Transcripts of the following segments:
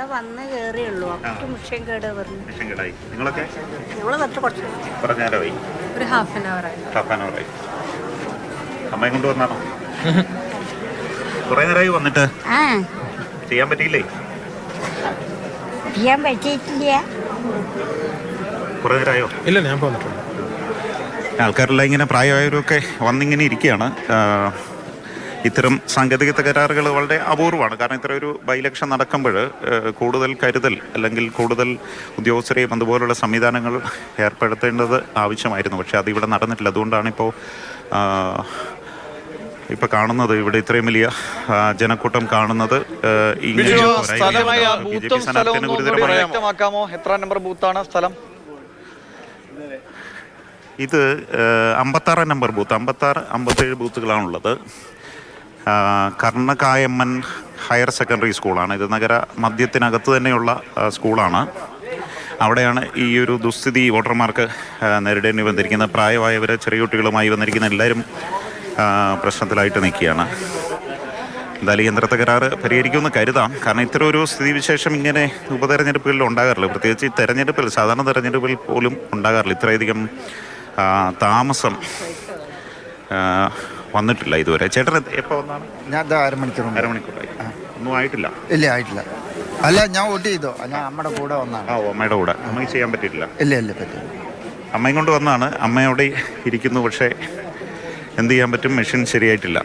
ഇതാ വന്ന് കയറിയുള്ളൂ അപ്പൊ മിഷൻ കേട് പറഞ്ഞു. മിഷൻ കേടായി. നിങ്ങളൊക്കെ? ഞങ്ങൾ തൊട്ട് കുറച്ച് കുറച്ച് നേരമായി ഒരു ഹാഫ് ആൻ അവർ ആയി. ഹാഫ് ആൻ അമ്മയും കൊണ്ട് വന്നാണോ? കുറേ നേരമായി വന്നിട്ട്. ആ. ചെയ്യാൻ പറ്റിയില്ലേ? ചെയ്യാൻ പറ്റിയിട്ടില്ല. കുറേ നേരമായോ? ഇല്ല ഞാൻ പോന്നിട്ടുണ്ട്. ആൾക്കാരെല്ലാം ഇങ്ങനെ പ്രായമായവരൊക്കെ വന്നിങ്ങനെ ഇരിക്കുകയാണ്. ഇത്തരം സാങ്കേതിക തകരാറുകൾ വളരെ അപൂർവമാണ്. കാരണം ഇത്ര ഒരു ബൈലക്ഷൻ നടക്കുമ്പോൾ കൂടുതൽ കരുതൽ അല്ലെങ്കിൽ കൂടുതൽ ഉദ്യോഗസ്ഥരെയും അതുപോലുള്ള സംവിധാനങ്ങൾ ഏർപ്പെടുത്തേണ്ടത് ആവശ്യമായിരുന്നു. പക്ഷേ അതിവിടെ നടന്നിട്ടില്ല. അതുകൊണ്ടാണ് ഇപ്പോൾ ഇപ്പൊ കാണുന്നത് ഇവിടെ ഇത്രയും വലിയ ജനക്കൂട്ടം കാണുന്നത് ഇത് അമ്പത്താറ് നമ്പർ ബൂത്ത് അമ്പത്താറ് അമ്പത്തേഴ് ബൂത്തുകളാണുള്ളത് കർണകായമ്മൻ ഹയർ സെക്കൻഡറി സ്കൂളാണ്. ഇത് നഗര മധ്യത്തിനകത്ത് തന്നെയുള്ള സ്കൂളാണ്. അവിടെയാണ് ഈ ഒരു ദുസ്ഥിതി വോട്ടർമാർക്ക് നേരിടേണ്ടി വന്നിരിക്കുന്നത്. പ്രായമായവർ ചെറിയ കുട്ടികളുമായി വന്നിരിക്കുന്ന എല്ലാവരും പ്രശ്നത്തിലായിട്ട് നിൽക്കുകയാണ്. എന്തായാലും യന്ത്ര തകരാറ് പരിഹരിക്കുമെന്ന് കരുതാം. കാരണം ഇത്തരം ഒരു സ്ഥിതിവിശേഷം ഇങ്ങനെ ഉപതെരഞ്ഞെടുപ്പുകളിൽ ഉണ്ടാകാറില്ല. പ്രത്യേകിച്ച് ഈ തെരഞ്ഞെടുപ്പിൽ സാധാരണ തെരഞ്ഞെടുപ്പിൽ പോലും ഉണ്ടാകാറില്ല. ഇത്രയധികം താമസം വന്നിട്ടില്ല ഇതുവരെ. ചേട്ടൻ എപ്പോൾ വന്നാണ്? ഞാൻ ഇതാ അരമണിക്കൂർ മുമ്പ്. അരമണിക്കൂറായി. ഒന്നും ആയിട്ടില്ല? ഇല്ല ആയിട്ടില്ല. അല്ല ഞാൻ വോട്ട് ചെയ്തോ? ഞാൻ അമ്മയുടെ കൂടെ വന്നാണ്. ആ അമ്മയുടെ കൂടെ. അമ്മയ്ക്ക് ചെയ്യാൻ പറ്റിയിട്ടില്ല. ഇല്ല ഇല്ല പറ്റില്ല അമ്മയും കൊണ്ട് വന്നാണ്. അമ്മയോടെ ഇരിക്കുന്നു പക്ഷേ എന്ത് ചെയ്യാൻ പറ്റും? മെഷീൻ ശരിയായിട്ടില്ല.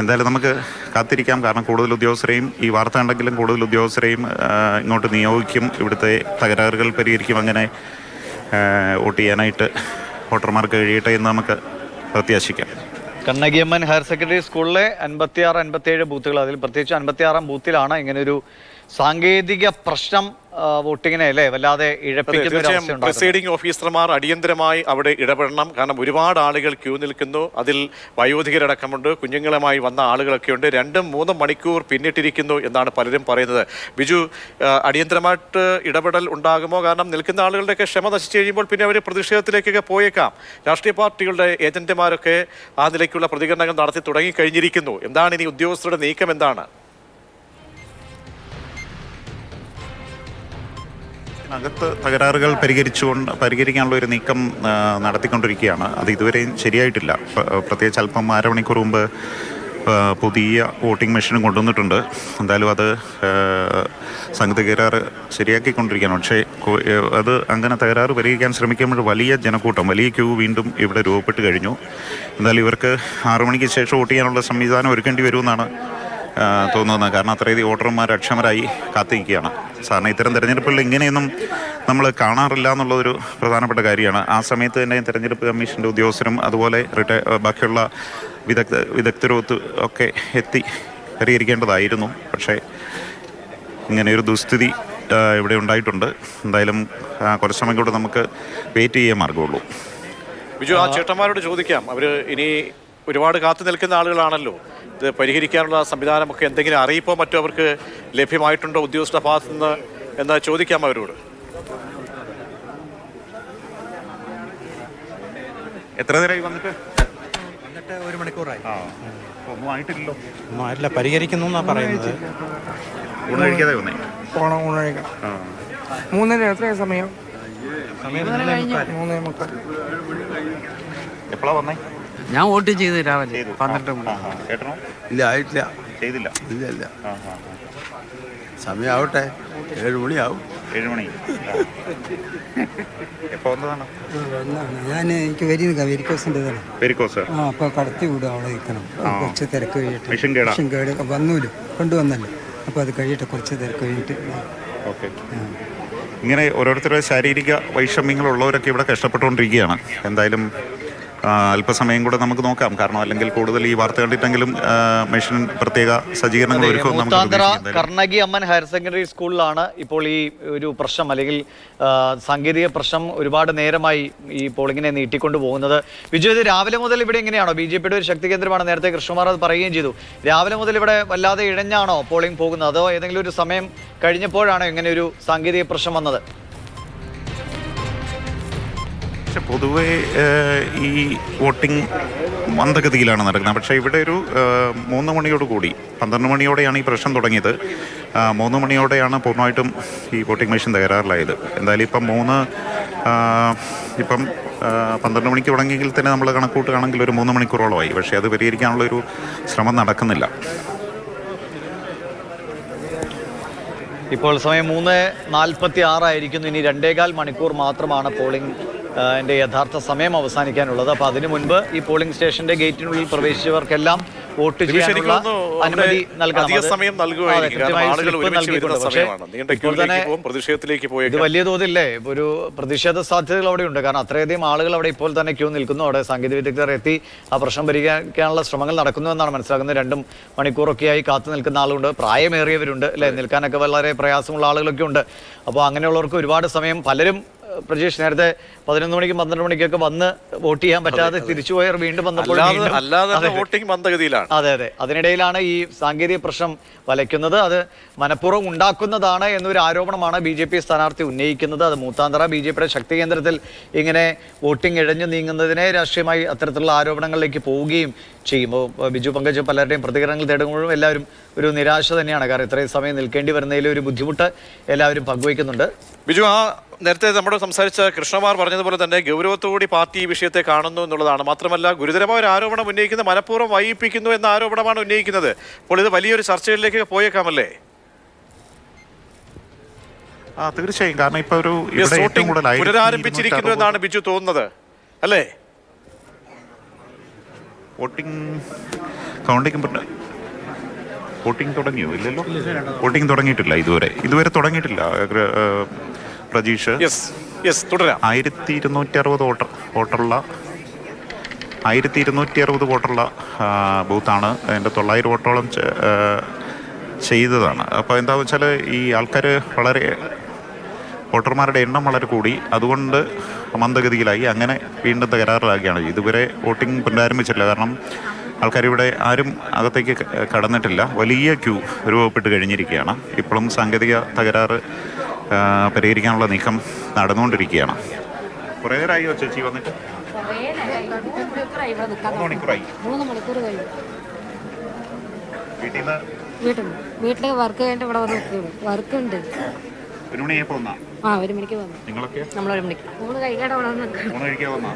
എന്തായാലും നമുക്ക് കാത്തിരിക്കാം. കാരണം കൂടുതൽ ഉദ്യോഗസ്ഥരെയും ഈ വാർത്ത ഉണ്ടെങ്കിലും കൂടുതൽ ഉദ്യോഗസ്ഥരെയും ആ, ഇങ്ങോട്ട് നിയോഗിക്കും. ഇവിടുത്തെ തകരാറുകൾ പരിഹരിക്കും. അങ്ങനെ ആ, വോട്ട് ചെയ്യാനായിട്ട് വോട്ടർമാർക്ക് കഴിയട്ടെ എന്ന് നമുക്ക് പ്രത്യാശിക്കാം. കണ്ണകിയമ്മൻ ഹയർ സെക്കൻഡറി സ്കൂളിലെ അൻപത്തിയാറ് അൻപത്തിയേഴ് ബൂത്തുകൾ അതിൽ പ്രത്യേകിച്ച് അൻപത്തിയാറാം ബൂത്തിലാണ് ഇങ്ങനെ ഒരു സാങ്കേതിക പ്രശ്നം വോട്ടിങ്ങിനെ അല്ലേ വല്ലാതെ തീർച്ചയായും. പ്രിസൈഡിംഗ് ഓഫീസർമാർ അടിയന്തരമായി അവിടെ ഇടപെടണം. കാരണം ഒരുപാട് ആളുകൾ ക്യൂ നിൽക്കുന്നു. അതിൽ വയോധികരടക്കമുണ്ട്. കുഞ്ഞുങ്ങളുമായി വന്ന ആളുകളൊക്കെ ഉണ്ട് രണ്ടും മൂന്നും മണിക്കൂർ പിന്നിട്ടിരിക്കുന്നു എന്നാണ് പലരും പറയുന്നത്. ബിജു അടിയന്തരമായിട്ട് ഇടപെടൽ ഉണ്ടാകുമോ? കാരണം നിൽക്കുന്ന ആളുകളുടെയൊക്കെ ക്ഷമ നശിച്ചു കഴിയുമ്പോൾ പിന്നെ അവർ പ്രതിഷേധത്തിലേക്കൊക്കെ പോയേക്കാം. രാഷ്ട്രീയ പാർട്ടികളുടെ ഏജന്റുമാരൊക്കെ ആ നിലയ്ക്കുള്ള പ്രതികരണങ്ങൾ നടത്തി തുടങ്ങിക്കഴിഞ്ഞിരിക്കുന്നു. എന്താണ് ഇനി ഉദ്യോഗസ്ഥരുടെ നീക്കം എന്താണ്? അകത്ത് തകരാറുകൾ പരിഹരിച്ചുകൊണ്ട് പരിഹരിക്കാനുള്ള ഒരു നീക്കം നടത്തിക്കൊണ്ടിരിക്കുകയാണ്. അത് ഇതുവരെയും ശരിയായിട്ടില്ല. പ്രത്യേകിച്ച് അല്പം അരമണിക്കൂർ മുമ്പ് പുതിയ വോട്ടിംഗ് മെഷീനും കൊണ്ടുവന്നിട്ടുണ്ട്. എന്തായാലും അത് സംഗതി തകരാറ് ശരിയാക്കിക്കൊണ്ടിരിക്കുകയാണ്. പക്ഷേ അത് അങ്ങനെ തകരാറ് പരിഹരിക്കാൻ ശ്രമിക്കുമ്പോൾ വലിയ ജനക്കൂട്ടം വലിയ ക്യൂ വീണ്ടും ഇവിടെ രൂപപ്പെട്ട് കഴിഞ്ഞു. എന്തായാലും ഇവർക്ക് ആറു മണിക്ക് ശേഷം വോട്ട് ചെയ്യാനുള്ള സംവിധാനം ഒരുക്കേണ്ടി വരുമെന്നാണ് തോന്നുന്നത് കാരണം അത്രയധികം വോട്ടർമാർ അക്ഷമരായി കാത്തിരിക്കുകയാണ്. സാറിന് ഇത്തരം തെരഞ്ഞെടുപ്പുകളിൽ ഇങ്ങനെയൊന്നും നമ്മൾ കാണാറില്ല എന്നുള്ളൊരു പ്രധാനപ്പെട്ട കാര്യമാണ്. ആ സമയത്ത് തന്നെ തെരഞ്ഞെടുപ്പ് കമ്മീഷന്റെ ഉദ്യോഗസ്ഥരും അതുപോലെ റിട്ടയർ ബാക്കിയുള്ള വിദഗ്ധ വിദഗ്ധരൊത്ത് ഒക്കെ എത്തി പരിഹരിക്കേണ്ടതായിരുന്നു. പക്ഷേ ഇങ്ങനെയൊരു ദുസ്ഥിതി ഇവിടെ ഉണ്ടായിട്ടുണ്ട്. എന്തായാലും കുറച്ച് സമയം കൂടെ നമുക്ക് വെയിറ്റ് ചെയ്യാൻ മാർഗമുള്ളൂ ബിജു ആ ചേട്ടന്മാരോട് ചോദിക്കാം. അവർ ഇനി ഒരുപാട് കാത്തു നിൽക്കുന്ന ആളുകളാണല്ലോ. ഇത് പരിഹരിക്കാനുള്ള സംവിധാനമൊക്കെ എന്തെങ്കിലും അറിയിപ്പോ മറ്റോ അവർക്ക് ലഭ്യമായിട്ടുണ്ടോ ഉദ്യോഗസ്ഥ ഭാഗത്തു നിന്ന് എന്ന് ചോദിക്കാം അവരോട്. എത്ര നേരമായി വന്നിട്ട്? വന്നിട്ട് ഒരു മണിക്കൂറായി. ഒന്നും ആയിട്ടില്ലല്ലോ. ഒന്നും ആയിട്ടില്ല. പരിഹരിക്കുന്നു എന്നാ പറയുന്നത്. ഊണ് കഴിക്കാതെ വന്നേ? പോണം ഊണ് കഴിക്കാം മൂന്നര എത്ര സമയം? സമയം മൂന്നേ മുക്കാൽ. മൂന്നേ മുക്കാൽ. എപ്പോഴാ വന്നേ? ഞാൻ വോട്ട് ചെയ്തു രാവിലെ പന്ത്രണ്ട് മണി കേട്ടോ ഇല്ല ആയിട്ടില്ല. ചെയ്തില്ല. ഇല്ല ഇല്ല. സമയമാവട്ടെ ഏഴ് മണിയാവും. ഏഴ് മണി. എപ്പോ വന്നതാണ്? ഞാൻ എനിക്ക് വരി വെരിക്കോസിന്റെതാണ് വെരിക്കോസ്. ആ അപ്പോൾ കടത്തി വിടും അവിടെ നിൽക്കണം കുറച്ച് തിരക്ക് കഴിയട്ടെ മിഷൻ കേടാ? മിഷൻ കേട്. വന്നൂല്ലോ കൊണ്ടുവന്നല്ലോ. അപ്പോൾ അത് കഴിയട്ടെ കുറച്ച് തിരക്ക് കഴിഞ്ഞിട്ട് ഓക്കെ. ഇങ്ങനെ ഓരോരുത്തരുടെ ശാരീരിക വൈഷമ്യങ്ങളുള്ളവരൊക്കെ ഇവിടെ കഷ്ടപ്പെട്ടുകൊണ്ടിരിക്കുകയാണ്. എന്തായാലും അല്പസമയം കൂടെ നമുക്ക് നോക്കാം. കാരണം അല്ലെങ്കിൽ കൂടുതൽ ഈ വാർത്ത കണ്ടിട്ടെങ്കിലും മെഷീൻ പ്രത്യേക സജ്ജീകരണങ്ങൾ ഒരുക്കും നമുക്ക് കർണകി അമ്മൻ ഹയർ സെക്കൻഡറി സ്കൂളിലാണ് ഇപ്പോൾ ഈ ഒരു പ്രശ്നം അല്ലെങ്കിൽ സാങ്കേതിക പ്രശ്നം ഒരുപാട് നേരമായി ഈ പോളിങ്ങിനെ നീട്ടിക്കൊണ്ടു പോകുന്നത്. വിജയ് ഇത് രാവിലെ മുതൽ ഇവിടെ എങ്ങനെയാണോ? ബി ജെ പിയുടെ ഒരു ശക്തി കേന്ദ്രമാണ്. നേരത്തെ കൃഷ്ണകുമാർ അത് പറയുകയും ചെയ്തു. രാവിലെ മുതൽ ഇവിടെ വല്ലാതെ ഇഴഞ്ഞാണോ പോളിംഗ് പോകുന്നത്? അതോ ഏതെങ്കിലും ഒരു സമയം കഴിഞ്ഞപ്പോഴാണോ ഇങ്ങനെ ഒരു സാങ്കേതിക പ്രശ്നം വന്നത്? പക്ഷെ പൊതുവേ ഈ വോട്ടിംഗ് മന്ദഗതിയിലാണ് നടക്കുന്നത്. പക്ഷേ ഇവിടെ ഒരു മൂന്ന് മണിയോട് കൂടി പന്ത്രണ്ട് മണിയോടെയാണ് ഈ പ്രശ്നം തുടങ്ങിയത്. മൂന്ന് മണിയോടെയാണ് പൂർണമായിട്ടും ഈ വോട്ടിംഗ് മെഷീൻ തകരാറിലായത്. എന്തായാലും ഇപ്പം മൂന്ന് ഇപ്പം പന്ത്രണ്ട് മണിക്ക് തുടങ്ങിയെങ്കിൽ തന്നെ നമ്മൾ കണക്കൂട്ടുകയാണെങ്കിൽ ഒരു മൂന്ന് മണിക്കൂറോളമായി. പക്ഷേ അത് പരിഹരിക്കാനുള്ള ഒരു ശ്രമം നടക്കുന്നില്ല. ഇപ്പോൾ സമയം മൂന്ന് നാൽപ്പത്തി ആറായിരിക്കുന്നു ഇനി രണ്ടേകാൽ മണിക്കൂർ മാത്രമാണ് പോളിംഗ് ന്റെ യഥാർത്ഥ സമയം അവസാനിക്കാനുള്ളത്. അപ്പോൾ അതിനു മുൻപ് ഈ പോളിംഗ് സ്റ്റേഷന്റെ ഗേറ്റിനുള്ളിൽ പ്രവേശിച്ചവർക്കെല്ലാം വോട്ട് ചെയ്യാനുള്ള അനുമതി പോകും ഇത് വലിയ തോതില്ലേ ഒരു പ്രതിഷേധ സാധ്യതകൾ അവിടെ ഉണ്ട് കാരണം അത്രയധികം ആളുകൾ അവിടെ ഇപ്പോൾ തന്നെ ക്യൂ നിൽക്കുന്നു. അവിടെ സാങ്കേതിക വിദഗ്ധർ എത്തി. ആ പ്രശ്നം പരിഹരിക്കാനുള്ള ശ്രമങ്ങൾ നടക്കുന്നു എന്നാണ് മനസ്സിലാക്കുന്നത് രണ്ടും മണിക്കൂറൊക്കെയായി കാത്തു നിൽക്കുന്ന ആളുണ്ട്. പ്രായമേറിയവരുണ്ട്. അല്ലെ? നിൽക്കാനൊക്കെ വളരെ പ്രയാസമുള്ള ആളുകളൊക്കെ ഉണ്ട്. അപ്പോൾ അങ്ങനെയുള്ളവർക്ക് ഒരുപാട് സമയം പലരും പ്രജീഷ് നേരത്തെ പതിനൊന്ന് മണിക്കും പന്ത്രണ്ട് മണിക്കൊക്കെ വന്ന് വോട്ട് ചെയ്യാൻ പറ്റാതെ തിരിച്ചുപോയർ വീണ്ടും വന്നപ്പോൾ അല്ലാതെ. വോട്ടിംഗ് മന്ദഗതിയിലാണ്. അതെ അതെ. അതിനിടയിലാണ് ഈ സാങ്കേതിക പ്രശ്നം വലയ്ക്കുന്നത്. അത് മനഃപൂർവം ഉണ്ടാക്കുന്നതാണ് എന്നൊരു ആരോപണമാണ് ബി ജെ പി സ്ഥാനാർത്ഥി ഉന്നയിക്കുന്നത്. അത് മൂത്താന്തറ ബി ജെ പിയുടെ ശക്തി കേന്ദ്രത്തിൽ ഇങ്ങനെ വോട്ടിംഗ് ഇഴഞ്ഞു നീങ്ങുന്നതിനെ രാഷ്ട്രീയമായി അത്തരത്തിലുള്ള ആരോപണങ്ങളിലേക്ക് പോവുകയും ചെയ്യും. ബിജു പങ്കജ് പലരുടെയും പ്രതികരണങ്ങൾ തേടുമ്പോഴും എല്ലാവരും ഒരു നിരാശ തന്നെയാണ്. കാരണം ഇത്രയും സമയം നിൽക്കേണ്ടി വരുന്നതിൽ ഒരു ബുദ്ധിമുട്ട് എല്ലാവരും പങ്കുവയ്ക്കുന്നുണ്ട്. ബിജു ആ നേരത്തെ നമ്മുടെ സംസാരിച്ച കൃഷ്ണമാർ പറഞ്ഞതുപോലെ തന്നെ ഗൗരവത്തോടി പാർട്ടി ഈ വിഷയത്തെ കാണുന്നു എന്നുള്ളതാണ്. മാത്രമല്ല ഗുരുതരമായ ഒരു ആരോപണം ഉന്നയിക്കുന്ന മനഃപൂർവം വൈകിപ്പിക്കുന്നു എന്ന ആരോപണമാണ് ഉന്നയിക്കുന്നത്. അപ്പോൾ ഇത് വലിയൊരു ചർച്ചകളിലേക്ക് പോയേക്കാമല്ലേ? ആ തീർച്ചയായും. കാരണം ഇപ്പൊ ഒരു പുനരാരംഭിച്ചിരിക്കുന്നു എന്നാണ് ബിജു തോന്നുന്നത്. അല്ലേ? വോട്ടിംഗ് വോട്ടിംഗ് തുടങ്ങിയോ? ഇല്ലല്ലോ. വോട്ടിംഗ് തുടങ്ങിയിട്ടില്ല ഇതുവരെ. ഇതുവരെ തുടങ്ങിയിട്ടില്ല. പ്രജീഷ്. തുടരാം ആയിരത്തി ഇരുന്നൂറ്റി അറുപത് വോട്ടർ വോട്ടുള്ള ആയിരത്തി ഇരുന്നൂറ്റി അറുപത് വോട്ടുള്ള ബൂത്താണ് അതിന്റെ തൊള്ളായിരം വോട്ടോളം ചെയ്തതാണ്. അപ്പോൾ എന്താ വെച്ചാൽ ഈ ആൾക്കാർ വളരെ വോട്ടർമാരുടെ എണ്ണം വളരെ കൂടി. അതുകൊണ്ട് മന്ദഗതിയിലായി. അങ്ങനെ വീണ്ടും തകരാറിലാക്കിയാണ് ഇതുവരെ വോട്ടിംഗ് പുനരാരംഭിച്ചില്ല കാരണം ആൾക്കാർ ഇവിടെ ആരും അകത്തേക്ക് കടന്നിട്ടില്ല. വലിയ ക്യൂ രൂപപ്പെട്ട് കഴിഞ്ഞിരിക്കുകയാണ്. ഇപ്പോഴും സാങ്കേതിക തകരാറ് പരിഹരിക്കാനുള്ള നീക്കം നടന്നുകൊണ്ടിരിക്കുകയാണ്. കുറേ നേരമായോ ചേച്ചി വന്നിട്ട്. മൂന്ന് മണിക്കൂറായി വീട്ടിൽ നിന്ന്? വീട്ടിൽ വീട്ടിൽ വർക്ക് കഴിഞ്ഞിട്ട് ഇവിടെ വന്ന് നിൽക്കുകയുള്ളൂ വർക്ക് ഉണ്ട് ഒരു മണിയായപ്പോൾ വന്നാ? ആ ഒരു മണിക്ക് വന്നു. നിങ്ങളൊക്കെ? നമ്മൾ ഒരു മണിക്ക്. മൂന്ന് കഴിക്കാണ്ട് അവിടെ വന്ന് നിൽക്കുക ഊണ് കഴിക്കാൻ വന്നാ?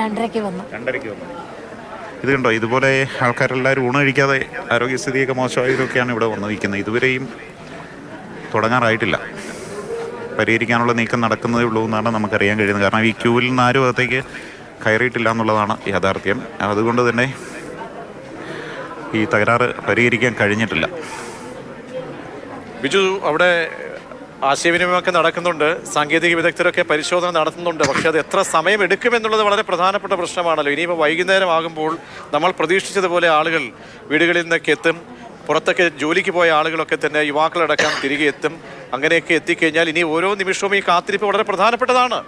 രണ്ടരയ്ക്ക് വന്നു. രണ്ടരയ്ക്ക് വന്നു. ഇത് കണ്ടോ ഇതുപോലെ ആൾക്കാരെല്ലാവരും ഊണ് കഴിക്കാതെ ആരോഗ്യസ്ഥിതിയൊക്കെ മോശമായതൊക്കെയാണ് ഇവിടെ വന്നിരിക്കുന്നത് ഇതുവരെയും തുടങ്ങാറായിട്ടില്ല. പരിഹരിക്കാനുള്ള നീക്കം നടക്കുന്നതേ ഉള്ളൂ എന്നാണ് നമുക്കറിയാൻ കഴിയുന്നത്. കാരണം ഈ ക്യൂവിൽ നിന്ന് ആരും അകത്തേക്ക് കയറിയിട്ടില്ല എന്നുള്ളതാണ് യാഥാർത്ഥ്യം. അതുകൊണ്ട് തന്നെ ഈ തകരാറ് പരിഹരിക്കാൻ കഴിഞ്ഞിട്ടില്ല. ബിജു അവിടെ ആശയവിനിമയമൊക്കെ നടക്കുന്നുണ്ട്. സാങ്കേതിക വിദഗ്ധരൊക്കെ പരിശോധന നടത്തുന്നുണ്ട്. പക്ഷെ അത് എത്ര സമയം എടുക്കുമെന്നുള്ളത് വളരെ പ്രധാനപ്പെട്ട പ്രശ്നമാണല്ലോ. ഇനിയിപ്പോൾ വൈകുന്നേരം ആകുമ്പോൾ നമ്മൾ പ്രതീക്ഷിച്ചതുപോലെ ആളുകൾ വീടുകളിൽ നിന്നൊക്കെ എത്തും. പുറത്തൊക്കെ ജോലിക്ക് പോയ ആളുകളൊക്കെ തന്നെ യുവാക്കളടക്കം തിരികെ എത്തും. അങ്ങനെയൊക്കെ എത്തിക്കഴിഞ്ഞാൽ ഇനി ഓരോ നിമിഷവും ഈ കാത്തിരിപ്പ് വളരെ പ്രധാനപ്പെട്ടതാണ്.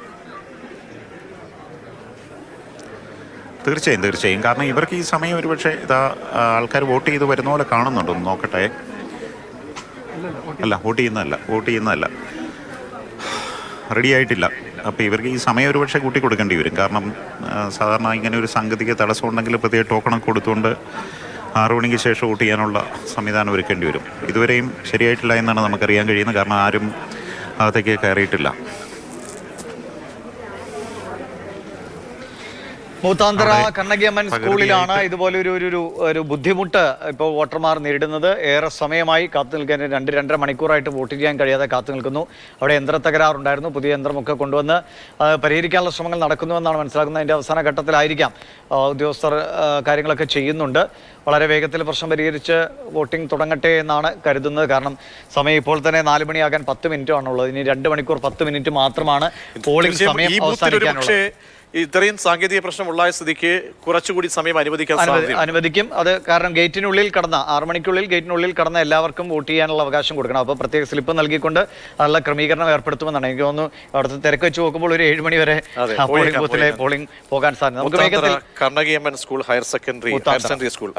തീർച്ചയായും തീർച്ചയായും. കാരണം ഇവർക്ക് ഈ സമയം ഒരുപക്ഷെ ഇതാ ആൾക്കാർ വോട്ട് ചെയ്ത് വരുന്ന പോലെ കാണുന്നുണ്ട്? ഒന്ന് നോക്കട്ടെ. അല്ല വോട്ട് ചെയ്യുന്നതല്ല വോട്ട് ചെയ്യുന്നതല്ല. റെഡി ആയിട്ടില്ല അപ്പോൾ ഇവർക്ക് ഈ സമയം ഒരുപക്ഷെ കൂട്ടി കൊടുക്കേണ്ടി വരും. കാരണം സാധാരണ ഇങ്ങനെ ഒരു സാങ്കേതിക തടസ്സം ഉണ്ടെങ്കിൽ പ്രത്യേക ടോക്കണൊക്കെ കൊടുത്തുകൊണ്ട് ആറു മണിക്ക് ശേഷം വോട്ട് ചെയ്യാനുള്ള സംവിധാനം ഒരുക്കേണ്ടി വരും. ഇതുവരെയും ശരിയായിട്ടില്ല എന്നാണ് നമുക്കറിയാൻ കഴിയുന്നത്. കാരണം ആരും അകത്തേക്ക് കയറിയിട്ടില്ല. മൂത്താന്തറ അവിടെ കണ്ണകിയമ്മൻ സ്കൂളിലാണ് ഇതുപോലെ ഒരു ഒരു- ഒരു ബുദ്ധിമുട്ട് ഇപ്പോൾ വോട്ടർമാർ നേരിടുന്നത്. ഏറെ സമയമായി കാത്തു നിൽക്കാൻ രണ്ട് രണ്ടര മണിക്കൂറായിട്ട് വോട്ട് ചെയ്യാൻ കഴിയാതെ കാത്തു നിൽക്കുന്നു. അവിടെ യന്ത്ര തകരാറുണ്ടായിരുന്നു. പുതിയ യന്ത്രമൊക്കെ കൊണ്ടുവന്ന് പരിഹരിക്കാനുള്ള ശ്രമങ്ങൾ നടക്കുന്നുവെന്നാണ് മനസ്സിലാക്കുന്നത്. അതിന്റെ അവസാന ഘട്ടത്തിലായിരിക്കാം ഉദ്യോഗസ്ഥർ കാര്യങ്ങളൊക്കെ ചെയ്യുന്നുണ്ട്. വളരെ വേഗത്തിൽ പ്രശ്നം പരിഹരിച്ച് വോട്ടിംഗ് തുടങ്ങട്ടെ എന്നാണ് കരുതുന്നത്. കാരണം സമയം ഇപ്പോൾ തന്നെ നാല് മണിയാകാൻ പത്ത് മിനിറ്റാണുള്ളത് ഇനി രണ്ട് മണിക്കൂർ പത്ത് മിനിറ്റ് മാത്രമാണ് പോളിംഗ് സമയം അവസാനിക്കാനുള്ളത്. ഇത്രയും സാങ്കേതിക പ്രശ്നം ഉണ്ടായ സ്ഥിതിക്ക് കുറച്ചുകൂടി സമയം അനുവദിക്കാൻ അനുവദി- അനുവദിക്കും. അത് കാരണം ഗേറ്റിനുള്ളിൽ കടന്ന ആറു മണിക്കുള്ളിൽ ഗേറ്റിനുള്ളിൽ കടന്ന എല്ലാവർക്കും വോട്ട് ചെയ്യാനുള്ള അവകാശം കൊടുക്കണം. അപ്പോൾ പ്രത്യേക സ്ലിപ്പ് നൽകിക്കൊണ്ട് അതിനുള്ള ക്രമീകരണം ഏർപ്പെടുത്തുമെന്നാണ് എനിക്ക് തോന്നുന്നു. അവിടുത്തെ തിരക്ക് വെച്ച് നോക്കുമ്പോൾ ഒരു ഏഴ് മണി വരെ പോളിംഗ് ബൂത്തിലെ പോളിംഗ്. പോകാൻ സാധ്യത. നമുക്ക് school higher secondary higher secondary school.